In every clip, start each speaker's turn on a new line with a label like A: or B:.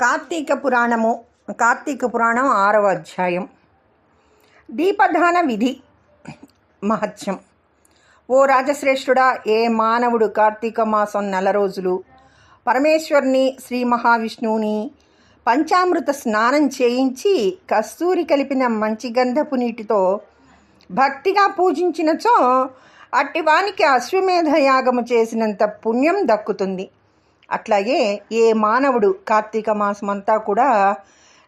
A: కార్తీక పురాణము కార్తీక పురాణం ఆరవ అధ్యాయం. దీపదాన విధి మహత్యం. ఓ రాజశ్రేష్ఠుడా ఏ మానవుడు కార్తీక మాసం నెల రోజులు పరమేశ్వరుని శ్రీ మహావిష్ణువుని పంచామృత స్నానం చేయించి కస్తూరి కలిపిన మంచి గంధపు నీటితో భక్తిగా పూజించినచో అట్టివానికి అశ్వమేధ యాగము చేసినంత పుణ్యం దక్కుతుంది. అట్లాగే ఏ మానవుడు కార్తీక మాసమంతా కూడా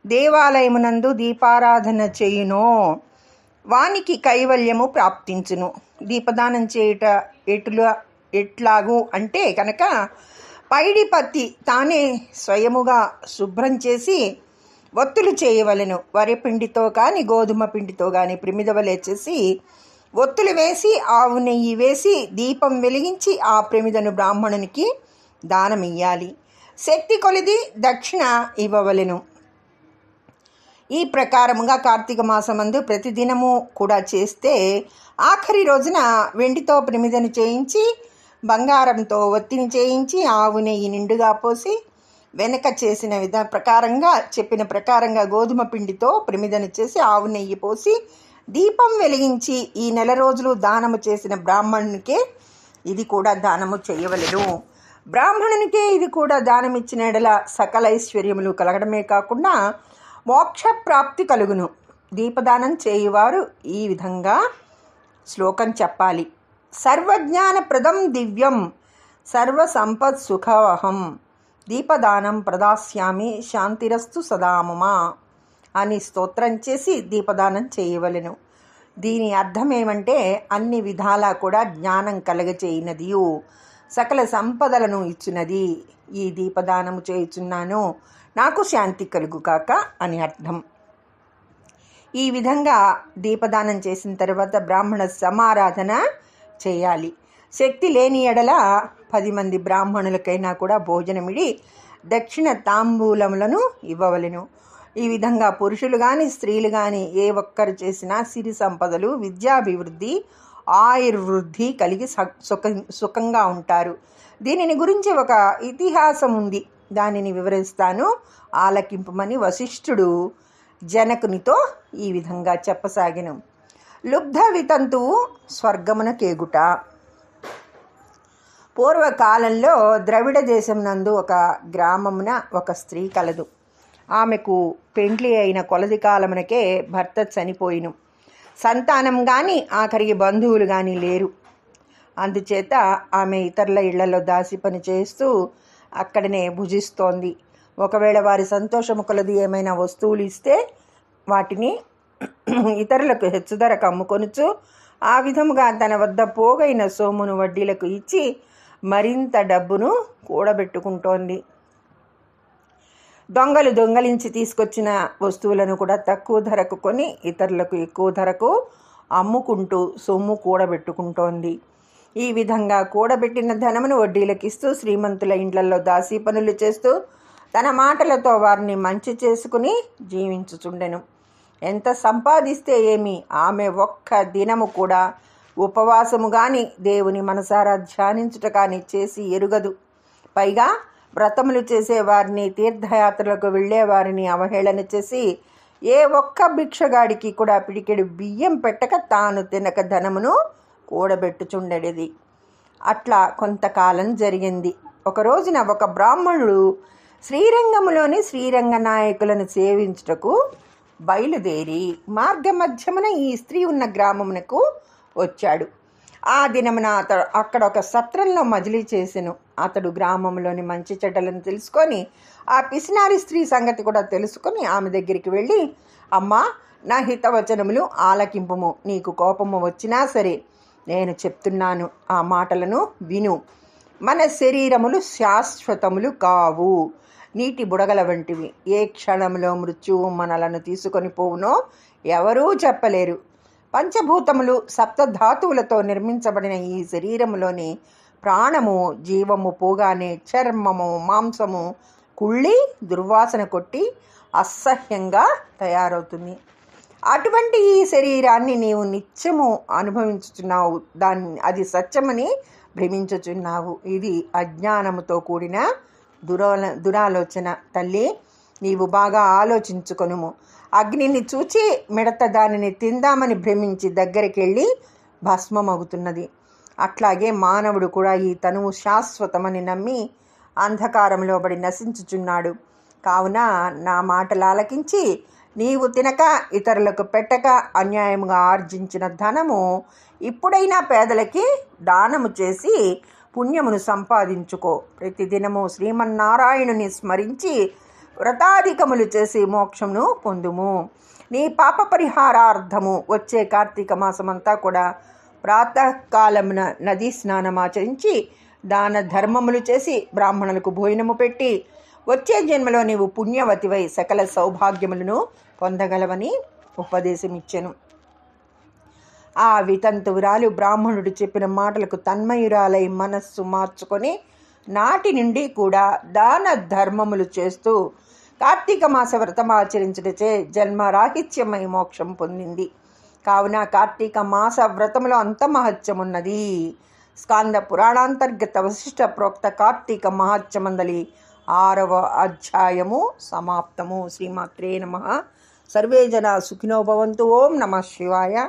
A: దేవాలయమునందు దీపారాధన చేయునో వానికి కైవల్యము ప్రాప్తించును. దీపదానం చేయుట ఎటులా ఎట్లాగు అంటే కనుక పైడి పత్తి తానే స్వయముగా శుభ్రం చేసి ఒత్తులు చేయవలెను. వరి పిండితో కానీ గోధుమ పిండితో కానీ ప్రమిదవలే చేసి ఒత్తులు వేసి ఆవు నెయ్యి వేసి దీపం వెలిగించి ఆ ప్రమిదను బ్రాహ్మణునికి దానమియ్యాలి. శక్తి కొలిది దక్షిణ ఇవ్వవలెను. ఈ ప్రకారముగా కార్తీక మాసమందు ప్రతిదినము కూడా చేస్తే ఆఖరి రోజున వెండితో ప్రమిదను చేయించి బంగారంతో ఒత్తిని చేయించి ఆవు నెయ్యి నిండుగా పోసి వెనక చేసిన విధ ప్రకారంగా చెప్పిన ప్రకారంగా గోధుమ పిండితో ప్రమిదను చేసి ఆవు నెయ్యి పోసి దీపం వెలిగించి ఈ నెల రోజులు దానము చేసిన బ్రాహ్మణునికే ఇది కూడా దానము చేయవలెను. బ్రాహ్మణునికే ఇది కూడా దానమిచ్చిన ఎడల సకల ఐశ్వర్యములు కలగడమే కాకుండా మోక్షప్రాప్తి కలుగును. దీపదానం చేయువారు ఈ విధంగా శ్లోకం చెప్పాలి. సర్వజ్ఞానప్రదం దివ్యం సర్వ సంపత్ సుఖవహం దీపదానం ప్రదాస్యామి శాంతిరస్తు సదామమా అని స్తోత్రం చేసి దీపదానం చేయవలెను. దీని అర్థం ఏమంటే అన్ని విధాలా కూడా జ్ఞానం కలగచేయినదియు. సకల సంపదలను ఇచ్చినది. ఈ దీపదానము చేయుచున్నాను. నాకు శాంతి కలుగు కాక అని అర్థం. ఈ విధంగా దీపదానం చేసిన తర్వాత బ్రాహ్మణ సమారాధన చేయాలి. శక్తి లేని ఎడల పది మంది బ్రాహ్మణులకైనా కూడా భోజనమిడి దక్షిణ తాంబూలములను ఇవ్వవలెను. ఈ విధంగా పురుషులు కానీ స్త్రీలు కానీ ఏ ఒక్కరు చేసినా సిరి సంపదలు విద్యాభివృద్ధి ఆయుర్వృద్ధి కలిగి సుఖ సుఖంగా ఉంటారు. దీనిని గురించి ఒక ఇతిహాసం ఉంది. దానిని వివరిస్తాను. ఆలకింపమని వశిష్ఠుడు జనకునితో ఈ విధంగా చెప్పసాగిన. లుబ్ధ వితంతువు స్వర్గమున కేగుట. పూర్వకాలంలో ద్రవిడ దేశం నందు ఒక గ్రామమున ఒక స్త్రీ కలదు. ఆమెకు పెండ్లి అయిన కొలది కాలమునకే భర్త చనిపోయిను. సంతానం కానీ ఆఖరికి బంధువులు కానీ లేరు. అందుచేత ఆమె ఇతరుల ఇళ్ళలో దాసి పని చేస్తూ అక్కడనే భుజిస్తోంది. ఒకవేళ వారి సంతోషము కొలది ఏమైనా వస్తువులు ఇస్తే వాటిని ఇతరులకు హెచ్చుధరకు అమ్ముకొనుచు ఆ విధముగా తన వద్ద పోగైన సొమ్మును వడ్డీలకు ఇచ్చి మరింత డబ్బును కూడబెట్టుకుంటోంది. దొంగలు దొంగలించి తీసుకొచ్చిన వస్తువులను కూడా తక్కువ ధరకు కొని ఇతరులకు ఎక్కువ ధరకు అమ్ముకుంటూ సొమ్ము కూడబెట్టుకుంటోంది. ఈ విధంగా కూడబెట్టిన ధనమును వడ్డీలకిస్తూ శ్రీమంతుల ఇండ్లలో దాసీ పనులు చేస్తూ తన మాటలతో వారిని మంచి చేసుకుని జీవించుచుండెను. ఎంత సంపాదిస్తే ఏమి? ఆమె ఒక్క దినము కూడా ఉపవాసము కానీ దేవుని మనసారా ధ్యానించుట కానీ చేసి ఎరుగదు. పైగా వ్రతములు చేసేవారిని తీర్థయాత్రలకు వెళ్ళేవారిని అవహేళన చేసి ఏ ఒక్క భిక్షగాడికి కూడా పిడికెడు బియ్యం పెట్టక తాను తినక ధనమును కూడబెట్టుచుండెడిది. అట్లా కొంతకాలం జరిగింది. ఒకరోజున ఒక బ్రాహ్మణుడు శ్రీరంగములోని శ్రీరంగ నాయకులను సేవించుటకు బయలుదేరి మార్గమధ్యమున ఈ స్త్రీ ఉన్న గ్రామమునకు వచ్చాడు. ఆ దినమున అతడు అక్కడ ఒక సత్రంలో మజిలీ చేసెను. అతడు గ్రామంలోని మంచి చెడ్డలను తెలుసుకొని ఆ పిసినారి స్త్రీ సంగతి కూడా తెలుసుకొని ఆమె దగ్గరికి వెళ్ళి అమ్మా నా హితవచనములు ఆలకింపుము. నీకు కోపము వచ్చినా సరే నేను చెప్తున్నాను. ఆ మాటలను విను. మన శరీరములు శాశ్వతములు కావు. నీటి బుడగల వంటివి. ఏ క్షణంలో మృత్యువు మనలను తీసుకొని పోవునో ఎవరూ చెప్పలేరు. పంచభూతములు సప్తధాతువులతో నిర్మించబడిన ఈ శరీరములోని ప్రాణము జీవము పోగానే చర్మము మాంసము కుళ్ళి దుర్వాసన కొట్టి అసహ్యంగా తయారవుతుంది. అటువంటి ఈ శరీరాన్ని నీవు నిత్యము అనుభవించుచున్నావు. దాన్ని అది సత్యమని భ్రమించుచున్నావు. ఇది అజ్ఞానముతో కూడిన దురాల దురాలోచన. తల్లి నీవు బాగా ఆలోచించుకొనుము. అగ్నిని చూచి మిడత దానిని తిందామని భ్రమించి దగ్గరికి వెళ్ళి భస్మమవుతున్నది అట్లాగే మానవుడు కూడా ఈ తనువు శాశ్వతమని నమ్మి అంధకారంలో పడి నశించుచున్నాడు. కావున నా మాటలు ఆలకించి నీవు తినక ఇతరులకు పెట్టక అన్యాయముగా ఆర్జించిన ధనము ఇప్పుడైనా పేదలకి దానము చేసి పుణ్యమును సంపాదించుకో. ప్రతిదినము శ్రీమన్నారాయణుని స్మరించి వ్రతాధికములు చేసి మోక్షమును పొందుము. నీ పాప పరిహారార్థము వచ్చే కార్తీక మాసమంతా కూడా ప్రాతకాలమున నదీ స్నానమాచరించి దాన ధర్మములు చేసి బ్రాహ్మణులకు భోజనము పెట్టి వచ్చే జన్మలో నీవు పుణ్యవతివై సకల సౌభాగ్యములను పొందగలవని ఉపదేశమిచ్చెను. ఆ వితంతువురాలు బ్రాహ్మణుడు చెప్పిన మాటలకు తన్మయురాలై మనస్సు మార్చుకొని నాటి నుండి కూడా దాన ధర్మములు చేస్తూ కార్తీక మాస వ్రతం ఆచరించుటచే జన్మరాహిత్యమై మోక్షం పొందింది. కావున కార్తీక మాస వ్రతములో అంత మహత్యమున్నది. స్కాంద పురాణాంతర్గత వశిష్ట ప్రోక్త కార్తీక మహత్యమందలి ఆరవ అధ్యాయము సమాప్తము. శ్రీమాత్రే నమ. సర్వే జన సుఖినో భవంతు. ఓం నమ శివాయ.